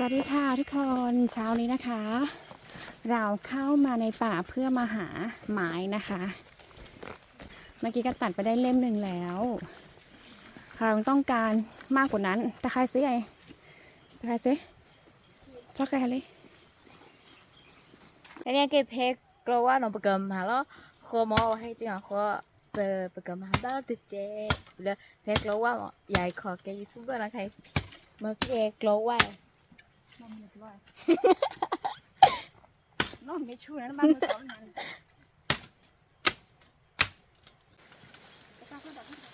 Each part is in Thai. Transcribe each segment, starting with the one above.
สวัสดีค่ะทุกคนเช้านี้นะคะ เราเข้ามาในป่าเพื่อมาหาไม้นะคะ เมื่อกี้ก็ตัดไปได้เล่มหนึ่งแล้ว เราต้องการมากกว่านั้นตะใครซื้อไงตะใครซื้อชอบใครเลยอันนี้เก็บเพกกลัวว่าหนูประกำหาแล้วขโมยให้ตีหอขอเปิดกำหาบ้าติดเจ๊แล้วเพกกลัวว่าใหญ่ขอแกยูทูบเบอร์นะใครเมื่อเพคกลัวว่า เซอร์โบแต่ค่ะนั่นเนี่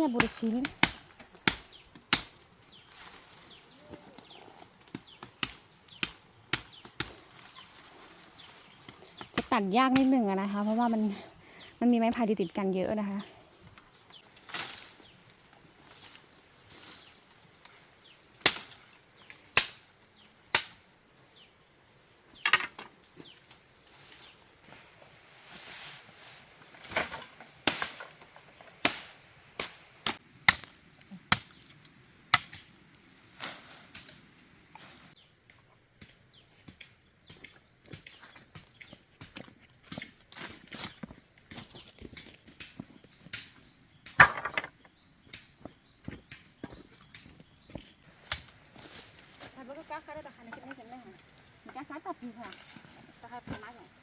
ยบูรชินจะตัดยากนิดหนึ่งอะนะคะ เพราะว่ามันมันมีไม้พายติดกันเยอะนะคะ สาย啊？这还สิน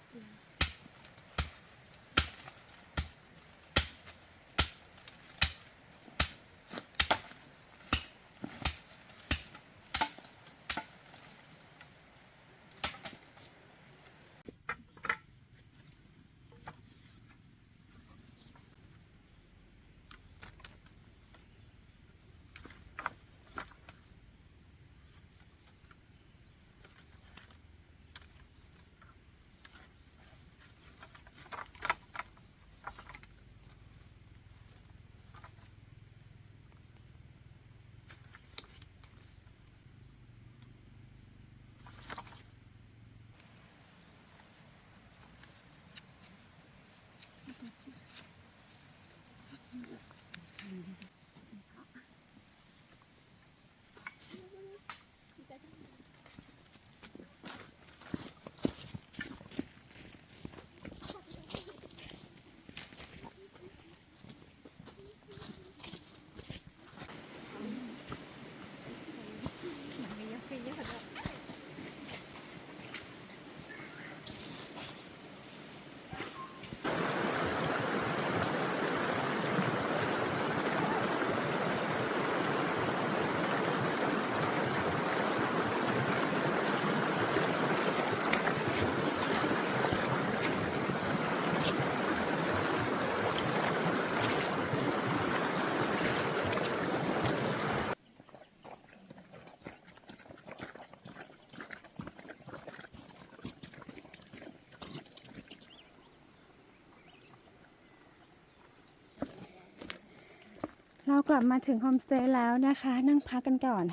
กลับมาถึงโฮมสเตย์แล้วนะคะ นั่งพักกันก่อน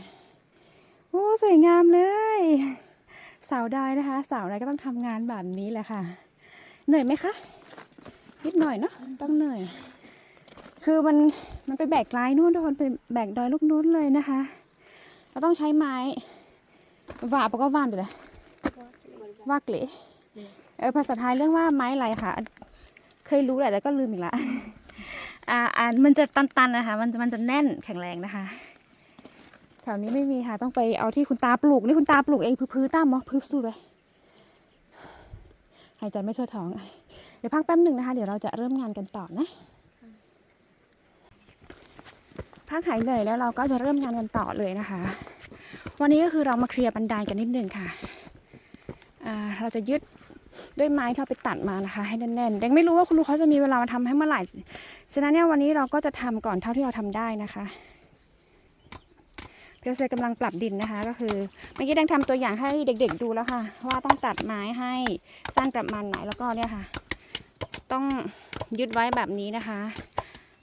โอ้สวยงามเลยสาวดอยนะคะ สาวดอยก็ต้องทำงานแบบนี้แหละค่ะ เหนื่อยไหมคะ นิดหน่อยเนาะต้องเหนื่อย คือมันมันไปแบกไม้นู่นทุกคนไปแบกดอยลูกนู้นเลยนะคะ เราต้องใช้ไม้ว่าปะก็ว่านไปเลยว่าเกลเออภาษาไทยเรื่องว่าไม้อะไรค่ะเคยรู้แหละแต่ก็ลืมอีกละ อ่าอ่ามันจะตันๆนะคะมันจะมันจะแน่นแข็งแรงนะคะแถวนี้ไม่มีค่ะ ต้องไปเอาที่คุณตาปลูกนี่คุณตาปลูกเองพื้นๆตามมอพื้นสู้ไปหายใจไม่ทั่วท้อง เดี๋ยวพักแป๊บหนึ่งนะคะ เดี๋ยวเราจะเริ่มงานกันต่อนะพักหายเหนื่อยแล้วเราก็จะเริ่มงานกันต่อเลยนะคะ วันนี้ก็คือเรามาเคลียร์บันไดกันนิดหนึ่งค่ะอ่าเราจะยึด ด้วยไม้ที่เราไปตัดมานะคะ ให้แน่นๆยังไม่รู้ว่าคุณลูกเขาจะมีเวลามาทำให้เมื่อไหร่ฉะนั้นเนี่ยวันนี้เราก็จะทำก่อนเท่าที่เราทำได้นะคะเพียวเซกำลังปรับดินนะคะ ก็คือเมื่อกี้ดังทำตัวอย่างให้เด็ก ๆ ดูแล้วค่ะ ว่าต้องตัดไม้ให้สั้นประมาณไหนแล้วก็เนี่ยค่ะ ต้องยึดไว้แบบนี้นะคะ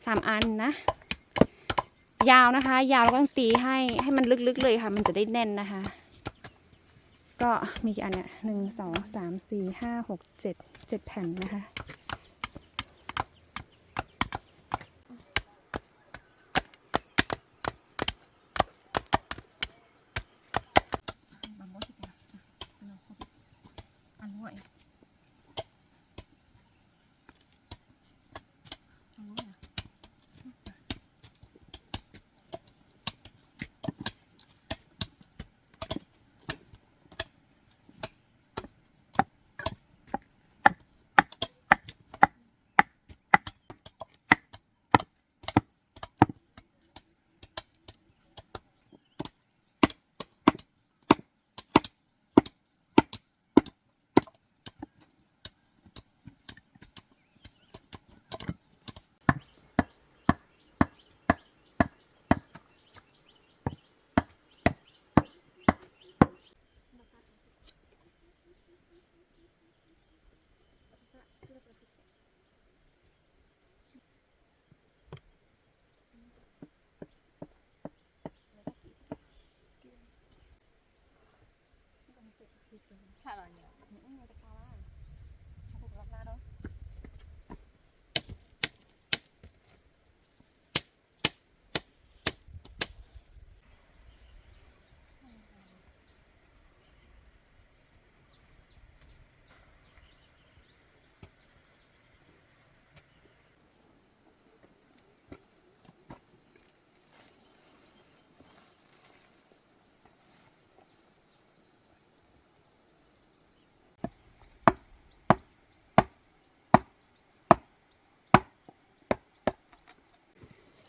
สามอันนะยาวนะคะ ยาวแล้วก็ต้องตีให้ให้มันลึกๆเลยค่ะ มันจะได้แน่นนะคะ ก็มีกี่อันเนี่ยหนึ่งสองสามสี่ห้าหกเจ็ดเจ็ดแผ่นนะคะ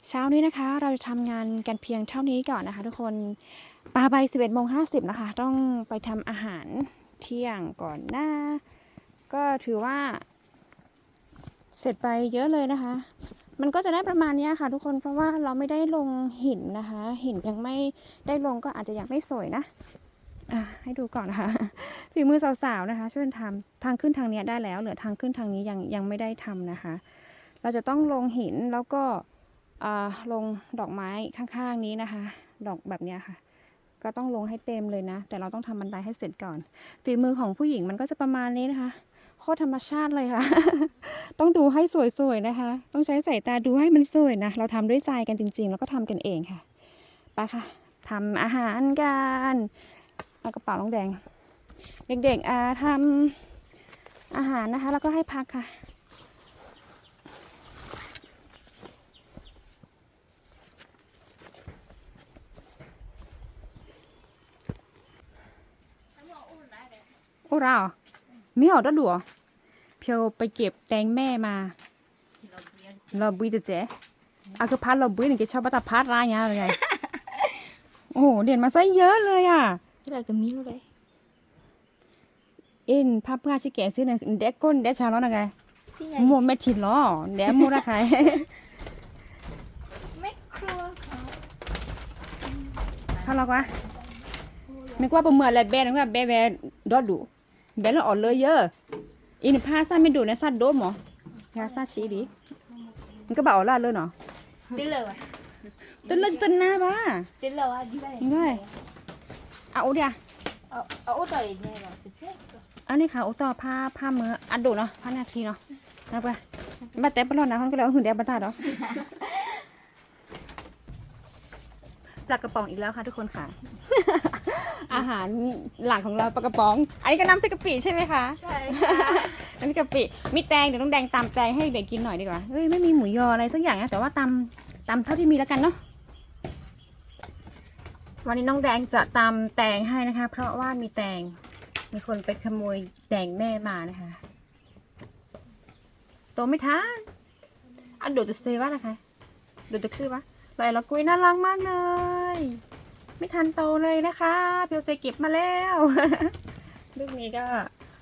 เช้านี้นะคะ เราจะทำงานกันเพียงเท่านี้ก่อนนะคะ ทุกคนปาไป 11โมง50 นะคะ ต้องไปทำอาหารเที่ยงก่อนหน้า ก็ถือว่า เสร็จไปเยอะเลยนะคะ มันก็จะได้ประมาณนี้ค่ะ ทุกคนเพราะว่าเราไม่ได้ลงหินนะคะ หินยังไม่ได้ลงก็อาจจะยังไม่สวยนะอะให้ดูก่อนนะคะฝีมือสาวๆนะคะ ช่วยทำทางขึ้นทางนี้ได้แล้ว เหลือทางขึ้นทางนี้ยังยังไม่ได้ทำนะคะ เราจะต้องลงหินแล้วก็ ลงดอกไม้ข้างๆนี้นะคะ ดอกแบบนี้ค่ะ ก็ต้องลงให้เต็มเลยนะ แต่เราต้องทำบันไดให้เสร็จก่อนฝีมือของผู้หญิงมันก็จะประมาณนี้นะคะโคตรธรรมชาติเลยค่ะ ต้องดูให้สวยๆนะคะ ต้องใช้สายตาดูให้มันสวยนะ เราทำด้วยใจกันจริง ๆ แล้วก็ทำกันเองค่ะไปค่ะทำอาหารกันเอากระเป๋าลองแดง เด็กๆอาทำอาหารนะคะ แล้วก็ให้พักค่ะ โอ้เราไม่เอาด้ดัวเพียวไปเก็บแตงแม่มาเราบุยแต่เจ๊อาคือพัดเราบุยหนึ่งเกชอบบัตรพัดร้ายเงี้ยเลยไงโอ้โหเด่นมาซะเยอะเลยอะ Cái này cầm miếng đấy เอ็นพับผ้าชิเกะซื้อหนึ่งเด็กก้นเด็กชาแล้วนะไง Cái โม này เมทินล้อเด็กโมระใคร micro เขาหรอกวะไม่กว่าประเมินอะไรแบนนึกว่าแบแบดอดดูแบนแล้วอ่อนเลยเยอะอินผ้าสั้นไม่ดูนะสั้นโด นหมอผ้าสั้นชีดีมันก็บอกล่าเลยเนาะ Tí lửa Tên lên tên na ba. Tên là ai đi đây? Đúng rồi. À ủa đi à. Ờ, ờ, út rồi nha rồi, từ chết rồi. อันนี้ค่ะอุตอผ้าผ้ามืออันดูเนาะผ้านาทีเนาะนะไปบัดแต่ปลอดนะเขาก็เลยเอาหุ่นแดงบัตาเนาะปลากระป๋องอีกแล้วค่ะทุกคนค่ะ อาหารหลักของเราปลากระป๋อง อันนี้ก็น้ำพริกกะปิใช่ไหมคะ Trời น้ำพริกกะปิ มีแตงเดี๋ยวต้องแดงตำแตงให้เด็กกินหน่อยดีกว่า เฮ้ยไม่มีหมูยออะไรสักอย่างนะแต่ว่าตำตำเท่าที่มีแล้วกันเนาะ วันนี้น้องแดงจะตำแตงให้นะคะ เพราะว่ามีแตง มีคนไปขโมยแดงแม่มานะคะโตไม่ทันอันดูตัวเซว่านะคะดูตัวคือวะลอยละกุยน่ารักมากเลย ไม่ทันโตเลยนะคะเพียวเซเก็บมาแล้วลูกนี้ก็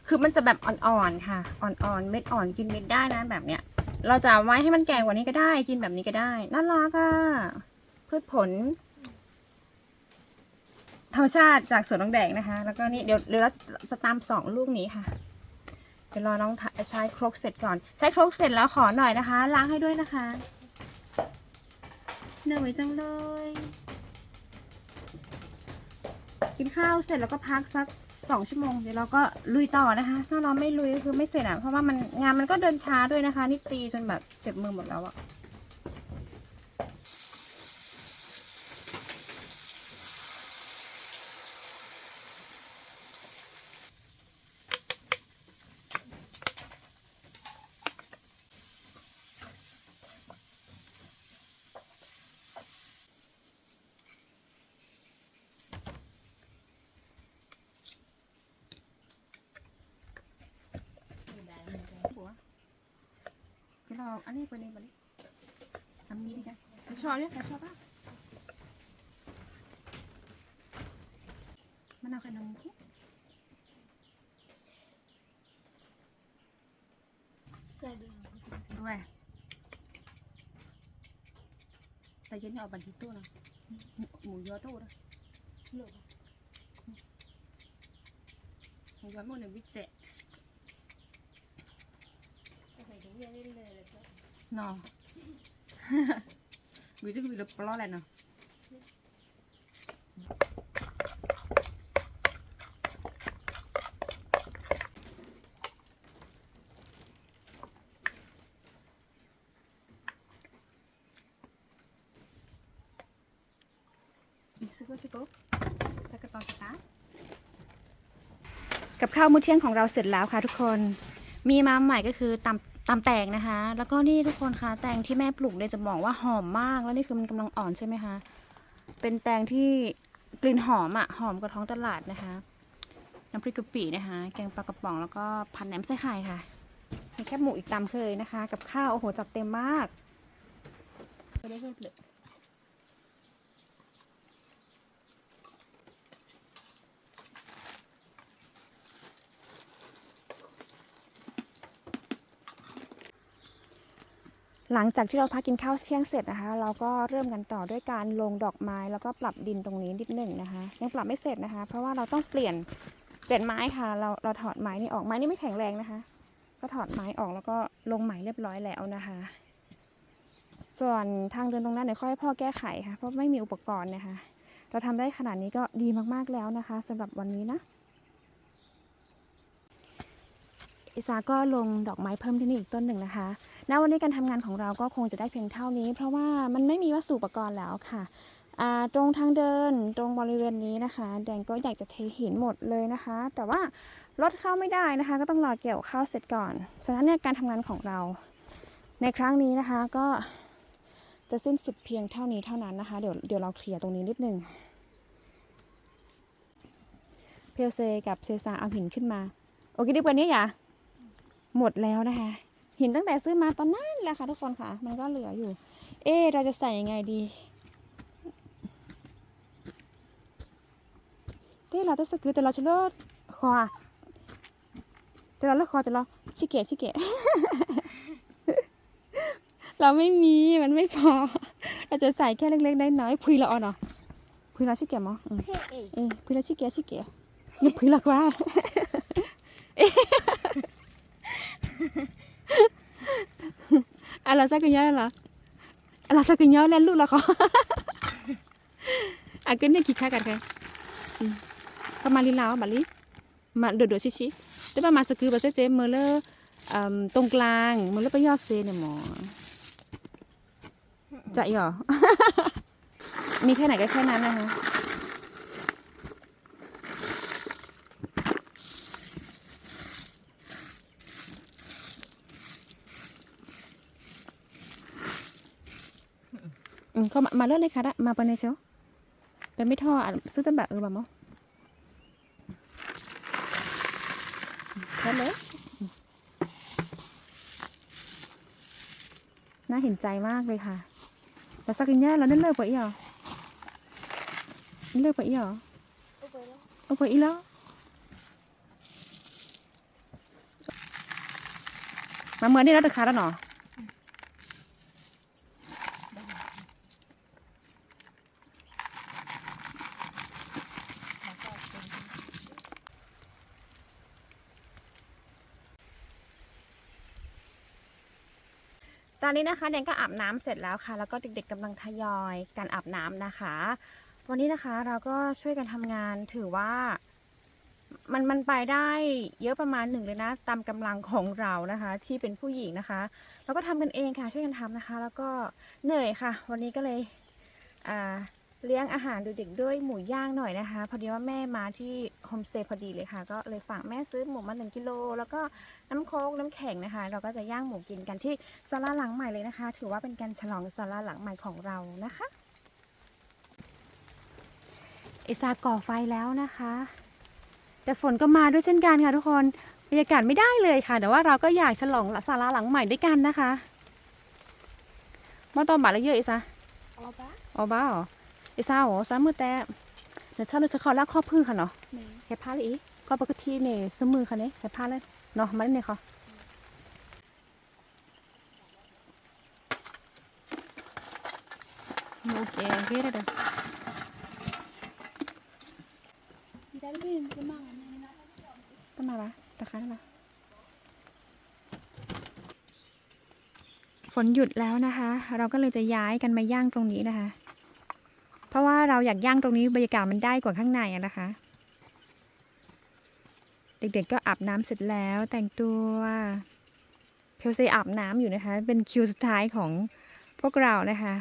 คือมันจะแบบอ่อนๆค่ะ อ่อนๆเม็ดอ่อนกินเม็ดได้นะแบบเนี้ย เราจะไว้ให้มันแก่กว่านี้ก็ได้กินแบบนี้ก็ได้น่ารักอะพืชผลธรรมชาติจากสวนน้องแดงนะคะ แล้วก็นี่เดี๋ยวเดี๋ยวเราจะตามสองลูกนี้ค่ะเดี๋ยวรอน้องใช้ครกเสร็จก่อน ใช้ครกเสร็จแล้วขอหน่อยนะคะ ล้างให้ด้วยนะคะเหนื่อยจังเลย กินข้าวเสร็จแล้วก็พักสักสองชั่วโมงเดี๋ยวเราก็ลุยต่อนะคะ ถ้าเราไม่ลุยก็คือไม่เสร็จอะเพราะว่ามันงานมันก็เดินช้าด้วยนะคะ นี่ตีจนแบบเจ็บมือหมดแล้วอะ หัว เดี๋ยวเราอันนี้ไปนี่ไปนี่ทำนี้ดีกันใครชอบเนี่ยใครชอบป่ะมันเอาขนมคุก Sao được? ด้วยแต่เย็นนี่เอาบันทิตู้นะหมูยอตู้นะ Lượt. หมูยอหมูหนึ่งวิเศษ Phải đúng ra lên lời là cho. นอวิธีวิธีปลออะไรเนาะซื้อก็ชิโก้ตะกระตอสตาร์ทกับข้าวมื้อเที่ยงของเราเสร็จแล้วค่ะทุกคน มีมาใหม่ก็คือตำ ตามแตงนะคะ แล้วก็นี่ทุกคนคะแตงที่แม่ปลูกเนี่ยจะบอกว่าหอมมากแล้วนี่คือมันกำลังอ่อนใช่ไหมคะ เป็นแตงที่กลิ่นหอมอะ่ะหอมกว่าท้องตลาดนะคะน้ำพริกกะปินะคะ แกงปลากระป๋องแล้วก็ผัดแหนมไส้ไข่ค่ะมีแคบหมูอีกตามเคยนะคะ กับข้าวโอ้โหจัดเต็มมากไปได้เลย หลังจากที่เราพักกินข้าวเที่ยงเสร็จนะคะ เราก็เริ่มกันต่อด้วยการลงดอกไม้แล้วก็ปรับดินตรงนี้นิดหนึ่งนะคะ ยังปรับไม่เสร็จนะคะ เพราะว่าเราต้องเปลี่ยนเปลี่ยนไม้ค่ะ เราเราถอดไม้นี่ออกไม้นี่ไม่แข็งแรงนะคะ ก็ถอดไม้ออกแล้วก็ลงใหม่เรียบร้อยแล้วนะคะ ส่วนทางเดินตรงนั้นเดี๋ยวค่อยให้พ่อแก้ไขค่ะ เพราะไม่มีอุปกรณ์นะคะ เราทำได้ขนาดนี้ก็ดีมากๆแล้วนะคะสำหรับวันนี้นะ อิสาก็ลงดอกไม้เพิ่มที่นี่อีกต้นหนึ่งนะคะณวันนี้การทำงานของเราก็คงจะได้เพียงเท่านี้ เพราะว่ามันไม่มีวัสดุอุปกรณ์แล้วค่ะตรงทางเดินตรงบริเวณนี้นะคะ แดงก็อยากจะเทหินหมดเลยนะคะ แต่ว่ารถเข้าไม่ได้นะคะ ก็ต้องรอเกี่ยวข้าวเสร็จก่อนฉะนั้นเนี่ยการทำงานของเรา ในครั้งนี้นะคะก็จะสิ้นสุดเพียงเท่านี้เท่านั้นนะคะ เดี๋ยวเดี๋ยวเราเคลียร์ตรงนี้นิดนึงเพียวเซกับเซซาเอาหินขึ้นมา โอเคดีกว่านี้อย่า หมดแล้วนะคะ หินตั้งแต่ซื้อมาตอนนั้นแหละค่ะทุกคนค่ะ มันก็เหลืออยู่ เอ๊ะเราจะใส่ยังไงดีเต้เราจะสกือแต่เราจะเลิศคอแต่เราเลิศคอแต่เราชิเกะชิเกะเราไม่มีมันไม่พอ เราจะใส่แค่เล็กๆน้อยๆพุยละอ่อนเหรอพุยละชิเกะมั้งอืม Thế ê. เออพุยละชิเกะชิเกะนี่พุยละกว่า à là sao cái nhớ là à là sao cái nhớ lên luôn là khó à cái này kỳ khác cả cái ừ. còn mà đi lao bà lý mà được được chi chi thế mà mà sẽ cứ bà sẽ chế mở lơ um, t รงกลาง mở lơ ไปยอดเซเนี่ยหมอจะอีกเหรอมีแค่ไหนก็แค่นั้นนะคะ อืมเขามามาเลือกเลยค่ะได้มาปนในเชียวแต่ไม่ทออะซื้อตั้งแบบเออแบบมั้งแค่เลยน่าเห็นใจมากเลยค่ะแต่สักอย่างเนี้ยเราได้เลิกไปอีกเหรอเลิกไปอีกเหรอเอาไปอีกแล้วมาเมื่อนี่แล้วเด็กขาแล้วเนาะ อนนี้นะคะแดงก็อาบน้ำเสร็จแล้วค่ะ แล้วก็เด็กๆกำลังทยอยการอาบน้ำนะคะ วันนี้นะคะเราก็ช่วยกันทำงานถือว่า มันมันไปได้เยอะประมาณหนึ่งเลยนะ ตามกำลังของเรานะคะ ที่เป็นผู้หญิงนะคะเราก็ทำกันเองค่ะช่วยกันทำนะคะ แล้วก็เหนื่อยค่ะ วันนี้ก็เลยอ่า เลี้ยงอาหารดูเด็กด้วยหมูย่างหน่อยนะคะ พอดีว่าแม่มาที่โฮมสเตย์พอดีเลยค่ะ ก็เลยฝากแม่ซื้อหมูมาหนึ่งกิโลแล้วก็น้ำโค้กน้ำแข็งนะคะ เราก็จะย่างหมูกินกันที่ศาลาหลังใหม่เลยนะคะ ถือว่าเป็นการฉลองศาลาหลังใหม่ของเรานะคะเอซาก่อไฟแล้วนะคะ แต่ฝนก็มาด้วยเช่นกันค่ะทุกคนบรรยากาศไม่ได้เลยค่ะ แต่ว่าเราก็อยากฉลองศาลาหลังใหม่ด้วยกันนะคะมอตอมบาทละเยอะเอซา Ờ bá อ๋อบ้าเหรอเอซาเหรอสามมือแต่เดี๋ยวชอบเราจะขอลากข้อพื้นค่ะเนาะ Nè แค่ผ้าเลยอีกก็ปกติเนี่ยสมือค่ะเนี่ยแค่ผ้าเลยเนาะมาเล่นเนี่ยค่ะโอเคโอเคได้เด้อ Đi ra cái cái măng này nó ต้นมาปะตะไคร้มาฝนหยุดแล้วนะคะ เราก็เลยจะย้ายกันมาย่างตรงนี้นะคะเพ ราะว่าเราอยากย่างตรงนี้บรรยากาศมันได้กว่าข้างในนะคะ เด็กๆก็อาบน้ำเสร็จแล้วแต่งตัวเพลเซอาบน้ำอยู่นะคะ เป็นคิวสุดท้ายของพวกเรานะคะ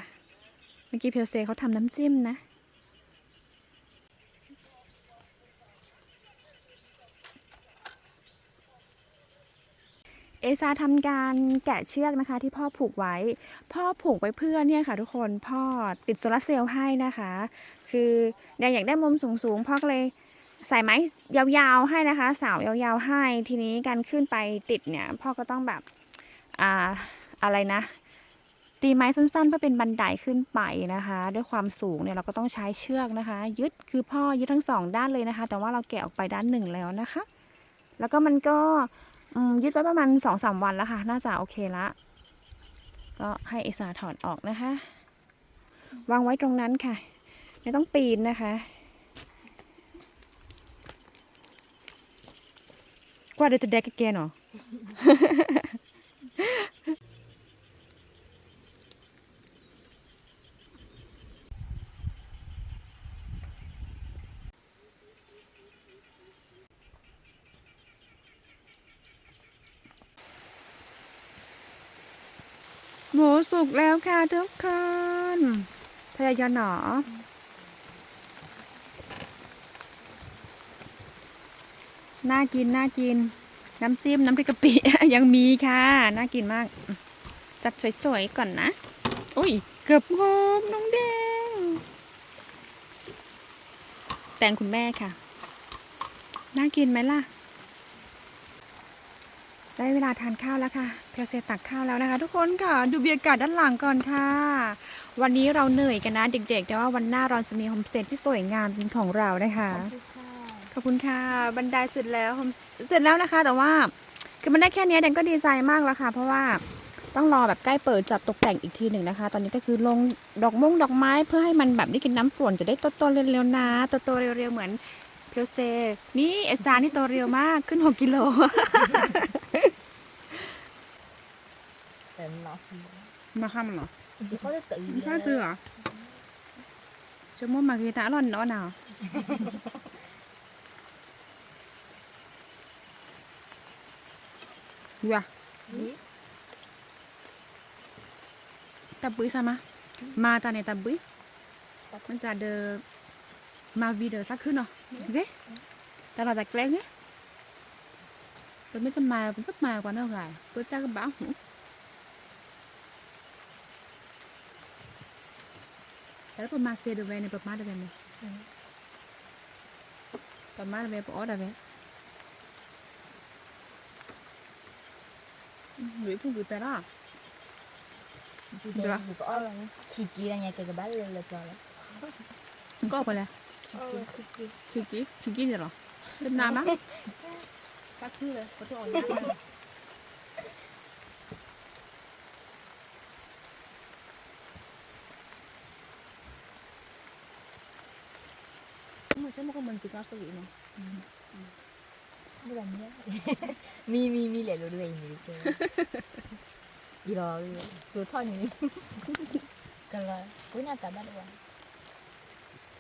เมื่อกี้เพลเซเขาทำน้ำจิ้มนะ เอซาทำการแกะเชือกนะคะที่พ่อผูกไว้ พ่อผูกไว้เพื่อเนี่ยค่ะทุกคนพ่อติดโซลาร์เซลล์ให้นะคะ คือแดงอยากได้มุมสูงๆพ่อก็เลยใส่ไม้ยาวๆให้นะคะเสาวยาวๆให้ทีนี้การขึ้นไปติดเนี่ยพ่อก็ต้องแบบอ่าอะไรนะ ตีไม้สั้นๆเพื่อเป็นบันไดขึ้นไปนะคะ ด้วยความสูงเนี่ยเราก็ต้องใช้เชือกนะคะ ยึดคือพ่อยึดทั้งสองด้านเลยนะคะ แต่ว่าเราแกะออกไปด้านหนึ่งแล้วนะคะ แล้วก็มันก็ ยึดไว้ประมาณสองสามวันแล้วค่ะ น่าจะโอเคละ ก็ให้เอสาถอดออกนะคะ วางไว้ตรงนั้นค่ะ ไม่ต้องปีนนะคะ กว่าเดี๋ยวจะแดกแกนเหรอ หมู สุกแล้วค่ะทุกคนทยอยหนอ น่ากิน น่ากิน น้ำจิ้ม น้ำพริกกะปิ ยังมีค่ะ น่ากินมาก จัดสวยๆก่อนนะ อุ้ย เกือบงบน้องแดง แตงคุณแม่ค่ะ น่ากินไหมล่ะ ได้เวลาทานข้าวแล้วค่ะ เพลเซตักข้าวแล้วนะคะ ทุกคนค่ะ ดูบรรยากาศด้านหลังก่อนค่ะ วันนี้เราเหนื่อยกันนะเด็กๆ แต่ว่าวันหน้าเราจะมีโฮมสเตย์ที่สวยงามเป็นของเรานะคะ Không ขอบคุณค่ะ บันไดเสร็จแล้ว Home- เสร็จแล้วนะคะ แต่ว่าคือมันได้แค่เนี้ยแดนก็ดีใจมากแล้วค่ะ เพราะว่าต้องรอแบบใกล้เปิดจัดตกแต่งอีกทีหนึ่งนะคะ ตอนนี้ก็คือลงดอกมงดอกไม้เพื่อให้มันแบบได้กินน้ำฝนจะได้โตๆเร็วๆนะโตๆเร็วๆเหมือน เพลเซ นี่เอสตานี่โตเร็วมากขึ้น6กิโล Tỉnh nó มาข้ามเหรอ Chỉ có cái tự ข้าเตือ Cuma mari tak lon no nào. Wah, tabbui sama. Mata ne tabbui. Mình จะเดอมาวีเดอสักขึ้นเนาะ ghét ta là đặt lên nhé. Tôi mới cái mà cũng rất mà quá đâu rồi tôi chắc cái bảo hủ đó là mà xe được về này bật má được về này. Ừ. Bật má được về bỏ được về. Người thu à? người à? ta đó Chị kia nhà cái cái bát lên là rồi. Có rồi 아. có phải là chưa kỹ chưa kỹ rồi bên nam á sắc thứ rồi có chỗ ổn mà sao mà không mình tự cao sao vậy mà 뭐가 아니야? 미미미 레로르가 있는 게. 이러 좋다니. 그러라.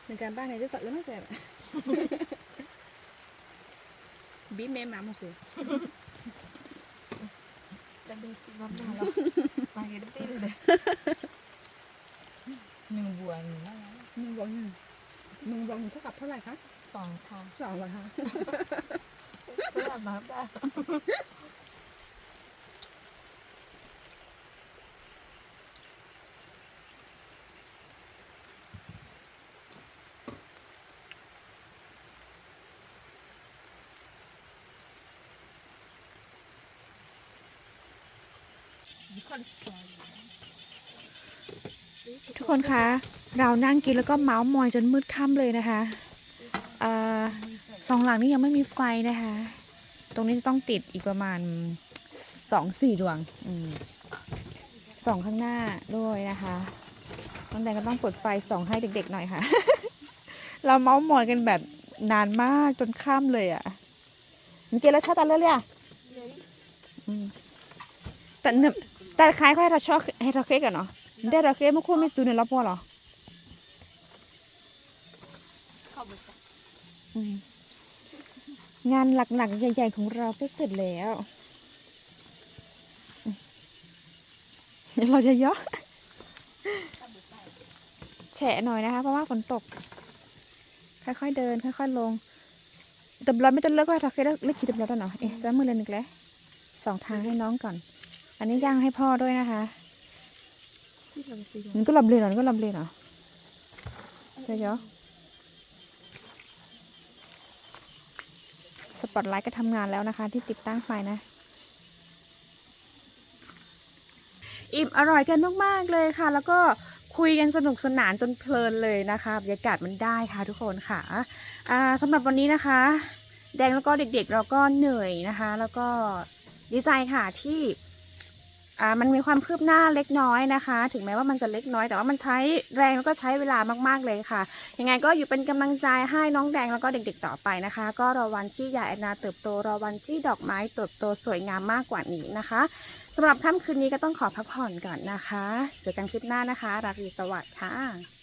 Nên càng bác này rất sợ lắm các bạn Bí mê mà một số Đang đi xịt bấm nào lắm Mà cái đứa đi rồi đấy Nhưng buồn nữa Nhưng buồn nhưng Nhưng buồn có gặp thế này khác สองค่ะสองเหรอคะ ไม่ทำน้ำได้ ทุกคนคะเรานั่งกินแล้วก็เมาส์มอยจนมืดค่ำเลยนะคะออสองหลังนี้ยังไม่มีไฟนะคะ ตรงนี้จะต้องติดอีกประมาณสองสี่ดวงอสองข้างหน้าด้วยนะคะน้องแดงก็ต้องปิดไฟสองให้เด็กๆหน่อยค่ะ เราเมาส์มอยกันแบบนานมากจนค่ำเลยอะ่ะมันเกลแล้วชอบตาเลือดเลยอะแต่เนี่ย แต่ขายเขาให้เราชอบให้เราเค้กกันเนาะได้เราเค้กไม่คู่ไม่จูนเราพอหรอองานหลักๆใหญ่ ๆ ของเราก็เสร็จแล้วเราจะย่อแฉะหน่อยนะคะ เพราะว่าฝนตก ค่อยๆเดิน ค่อยๆลงแต่เราไม่ต้องเลิกก็เราเคยเลิกขี่ตบลอแล้วเนาะเอ๊ะซ้ามือเลยหนึ่งแล้วสองทางให้น้องก่อน อันนี้ย่างให้พ่อด้วยนะคะมันก็ลำเลยเหรอมันก็ลำเลยเหรอใช่เหรอสปอตไลท์ก็ทำงานแล้วนะคะ ที่ติดตั้งไฟนะ อิ่มอร่อยกันมากๆเลยค่ะ แล้วก็คุยกันสนุกสนานจนเพลินเลยนะคะบรรยากาศมันได้ค่ะทุกคนค่ะอ่าสำหรับวันนี้นะคะ แดงแล้วก็เด็กๆเราก็เหนื่อยนะคะ แล้วก็ดีใจค่ะที่ อ่ามันมีความคืบหน้าเล็กน้อยนะคะ ถึงแม้ว่ามันจะเล็กน้อย แต่ว่ามันใช้แรงแล้วก็ใช้เวลามากๆเลยค่ะ ยังไงก็อยู่เป็นกำลังใจให้น้องแดงแล้วก็เด็กๆต่อไปนะคะ ก็รอวันที่ยาแอนนาเติบโตรอวันที่ดอกไม้เติบโตสวยงามมากกว่านี้นะคะสำหรับค่ำคืนนี้ก็ต้องขอพักผ่อนก่อนนะคะเจอกันคลิปหน้านะคะราตรีสวัสดิ์ค่ะ